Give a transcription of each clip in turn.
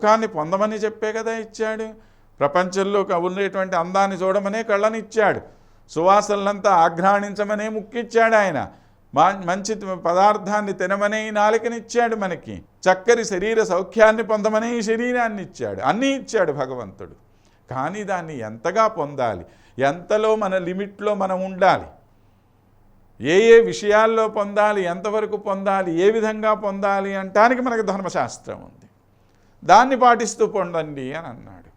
సుఖాన్ని పొందమని చెప్పే కదా ఇచ్చాడు. ప్రపంచంలో ఉండేటువంటి అందాన్ని చూడమనే కళ్ళని ఇచ్చాడు సువాసనలంతా ఆఘ్రాణించమనే ముక్కిచ్చాడు ఆయన. మా మంచి పదార్థాన్ని తినమనే ఈ నాలికనిచ్చాడు మనకి. చక్కని శరీర సౌఖ్యాన్ని పొందమనే ఈ శరీరాన్ని ఇచ్చాడు అన్నీ ఇచ్చాడు భగవంతుడు. కానీ దాన్ని ఎంతగా పొందాలి? ఎంతలో మన లిమిట్లో మనం ఉండాలి? ఏ ఏ విషయాల్లో పొందాలి? ఎంతవరకు పొందాలి? ఏ విధంగా పొందాలి? అంటానికి మనకు ధర్మశాస్త్రం ఉంది. దాన్ని పాటిస్తూ పొందండి అని అన్నాడు.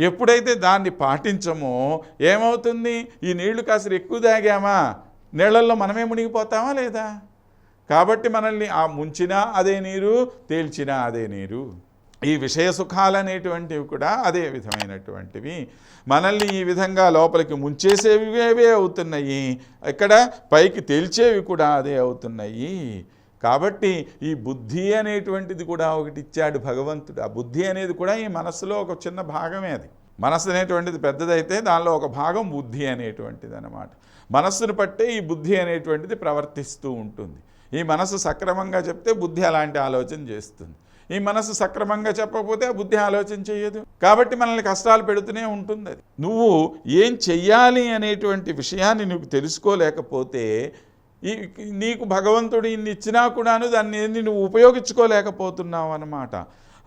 ఎప్పుడైతే దాన్ని పాటించమో ఏమవుతుంది? ఈ నీళ్ళు కాస్త ఎక్కువ తాగామా? నీళ్ళల్లో మనమే మునిగిపోతామా లేదా? కాబట్టి మనల్ని ఆ ముంచినా అదే నీరు తేల్చినా అదే నీరు. ఈ విషయ సుఖాలు అనేటువంటివి కూడా అదే విధమైనటువంటివి. మనల్ని ఈ విధంగా లోపలికి ముంచేసేవి అవే అవుతున్నాయి. ఇక్కడ పైకి తేల్చేవి కూడా అదే అవుతున్నాయి. కాబట్టి ఈ బుద్ధి అనేటువంటిది కూడా ఒకటి ఇచ్చాడు భగవంతుడు. ఆ బుద్ధి అనేది కూడా ఈ మనస్సులో ఒక చిన్న భాగమే అది. మనస్సు అనేటువంటిది పెద్దదైతే దానిలో ఒక భాగం బుద్ధి అనేటువంటిది అనమాట మనస్సును పట్టే ఈ బుద్ధి అనేటువంటిది ప్రవర్తిస్తూ ఉంటుంది. ఈ మనసు సక్రమంగా చెప్తే బుద్ధి అలాంటి ఆలోచన చేస్తుంది. ఈ మనసు సక్రమంగా చెప్పకపోతే ఆ బుద్ధి ఆలోచన చేయదు. కాబట్టి మనల్ని కష్టాలు పెడుతూనే ఉంటుంది అది. నువ్వు ఏం చెయ్యాలి అనేటువంటి విషయాన్ని నువ్వు తెలుసుకోలేకపోతే ఈ నీకు భగవంతుడు ఇన్ని ఇచ్చినా కూడాను దాన్ని ఏంది నువ్వు ఉపయోగించుకోలేకపోతున్నావు అన్నమాట.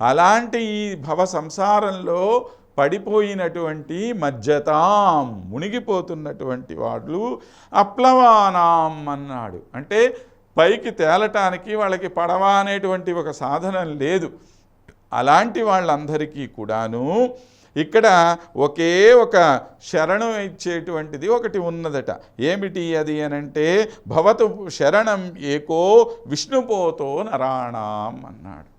అలాంటి ఈ భవ సంసారంలో పడిపోయినటువంటి మజ్జతాం మునిగిపోతున్నటువంటి వాళ్ళు అప్లవానాం అన్నాడు. అంటే పైకి తేలటానికి వాళ్ళకి పడవ అనేటువంటి ఒక సాధనం లేదు. అలాంటి వాళ్ళందరికీ కూడాను ఇక్కడ ఒకే ఒక శరణం ఇచ్చేటువంటిది ఒకటి ఉన్నదట. ఏమిటి అది అనంటే భవతు శరణం ఏకో విష్ణుపోతో నరాణం అన్నాడు.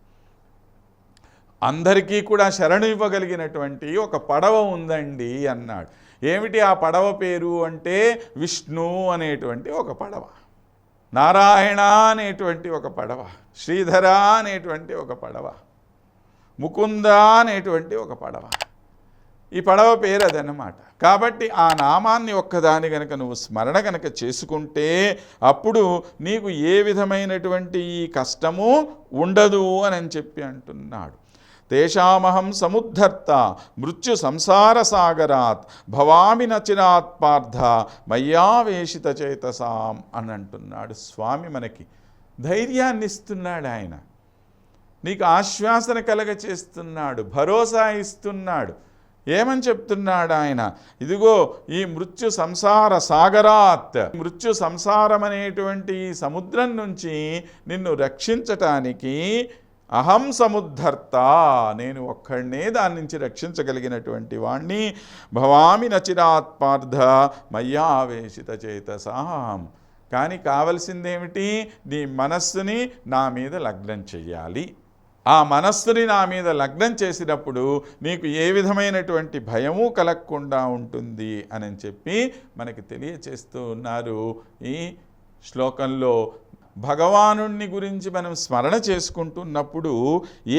అందరికీ కూడా శరణు ఇవ్వగలిగినటువంటి ఒక పడవ ఉందండి అన్నాడు. ఏమిటి ఆ పడవ పేరు అంటే విష్ణు అనేటువంటి ఒక పడవ. నారాయణ అనేటువంటి ఒక పడవ. శ్రీధర అనేటువంటి ఒక పడవ. ముకుంద అనేటువంటి ఒక పడవ. ఈ పడవ పేరు అదనమాట కాబట్టి ఆ నామాన్ని ఒక్కదాని కనుక నువ్వు స్మరణ కనుక చేసుకుంటే అప్పుడు నీకు ఏ విధమైనటువంటి ఈ కష్టము ఉండదు అని చెప్పి అంటున్నాడు. తేషామహం సముద్ధర్త మృత్యు సంసార సాగరాత్ భవామి నచిరాత్ పార్థ మయ్యావేషిత చేతసాం అని అంటున్నాడు స్వామి మనకి. ధైర్యాన్ని ఇస్తున్నాడు ఆయన. నీకు ఆశ్వాసన కలగ చేస్తున్నాడు భరోసా ఇస్తున్నాడు. ఏమని చెప్తున్నాడు ఆయన ఇదిగో ఈ మృత్యు సంసార సాగరాత్. మృత్యు సంసారం అనేటువంటి ఈ సముద్రం నుంచి నిన్ను రక్షించటానికి అహం సముద్ధర్త. నేను ఒక్కడనే దాని నుంచి రక్షించగలిగినటువంటి వాణ్ణి. భవామి నచిరాత్పార్థ మయ్యావేశిత చేతసాం. కానీ కావలసిందేమిటి? నీ మనస్సుని నా మీద లగ్నం చెయ్యాలి. ఆ మనస్సుని నా మీద లగ్నం చేసినప్పుడు నీకు ఏ విధమైనటువంటి భయము కలగకుండా ఉంటుంది అని చెప్పి మనకి తెలియచేస్తూ ఉన్నారు ఈ శ్లోకంలో భగవానుణ్ణి గురించి మనం స్మరణ చేసుకుంటున్నప్పుడు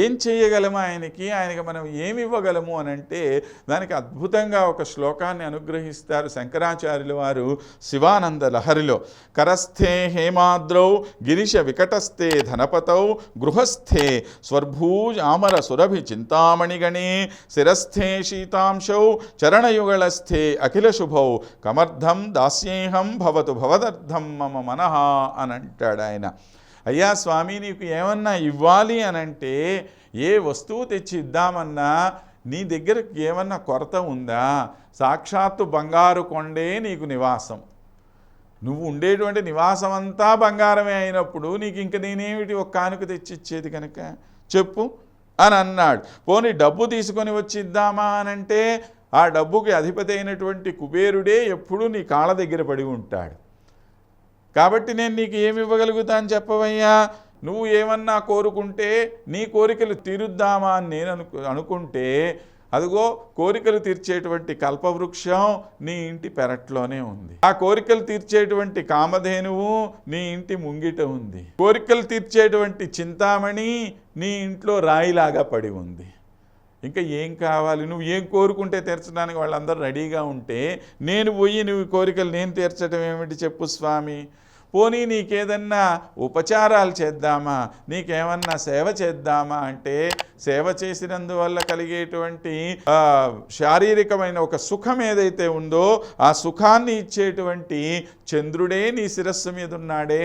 ఏం చేయగలము ఆయనకి? ఆయనకి మనం ఏమి ఇవ్వగలము అని అంటే దానికి అద్భుతంగా ఒక శ్లోకాన్ని అనుగ్రహిస్తారు శంకరాచార్యుల వారు శివానంద లహరిలో. కరస్థే హేమాద్రౌ గిరిశ వికటస్థే ధనపతౌ గృహస్థే స్వర్భూజామర సురభి చింతామణిగణే శిరస్థే శీతాంశౌ చరణయుగళస్థే అఖిల శుభౌ కమర్థం దాస్యేహం భవతు భవదర్థం మమ మనహ అని అంటాడు ఆయన. అయ్యా స్వామి నీకు ఏమన్నా ఇవ్వాలి అనంటే ఏ వస్తువు తెచ్చి ఇద్దామన్నా నీ దగ్గర ఏమన్నా కొరత ఉందా? సాక్షాత్తు బంగారు కొండే నీకు నివాసం. నువ్వు ఉండేటువంటి నివాసం అంతా బంగారమే అయినప్పుడు నీకు ఇంక నేనేమిటి ఒక కానుక తెచ్చిచ్చేది కనుక? చెప్పు అని అన్నాడు. పోనీ డబ్బు తీసుకొని వచ్చి ఇద్దామా ఆ డబ్బుకి అధిపతి అయినటువంటి కుబేరుడే ఎప్పుడూ నీ కాళ్ళ దగ్గర పడి ఉంటాడు. కాబట్టి నేను నీకు ఏమి ఇవ్వగలుగుతాను చెప్పవయ్యా? నువ్వు ఏమన్నా కోరుకుంటే నీ కోరికలు తీరుద్దామా అని నేను అనుకు అనుకుంటే అదిగో కోరికలు తీర్చేటువంటి కల్పవృక్షం నీ ఇంటి పెరట్లోనే ఉంది. ఆ కోరికలు తీర్చేటువంటి కామధేనువు నీ ఇంటి ముంగిట ఉంది. కోరికలు తీర్చేటువంటి చింతామణి నీ ఇంట్లో రాయిలాగా పడి ఉంది. ఇంకా ఏం కావాలి? నువ్వు ఏం కోరుకుంటే తీర్చడానికి వాళ్ళందరూ రెడీగా ఉంటే నేను పోయి నువ్వు కోరికలు నేను తీర్చడం ఏమిటి చెప్పు స్వామి? పోనీ నీకేదన్నా ఉపచారాలు చేద్దామా? నీకేమన్నా సేవ చేద్దామా అంటే సేవ చేసినందువల్ల కలిగేటువంటి శారీరకమైన ఒక సుఖం ఏదైతే ఉందో ఆ సుఖాన్ని ఇచ్చేటువంటి చంద్రుడే నీ శిరస్సు మీద ఉన్నాడే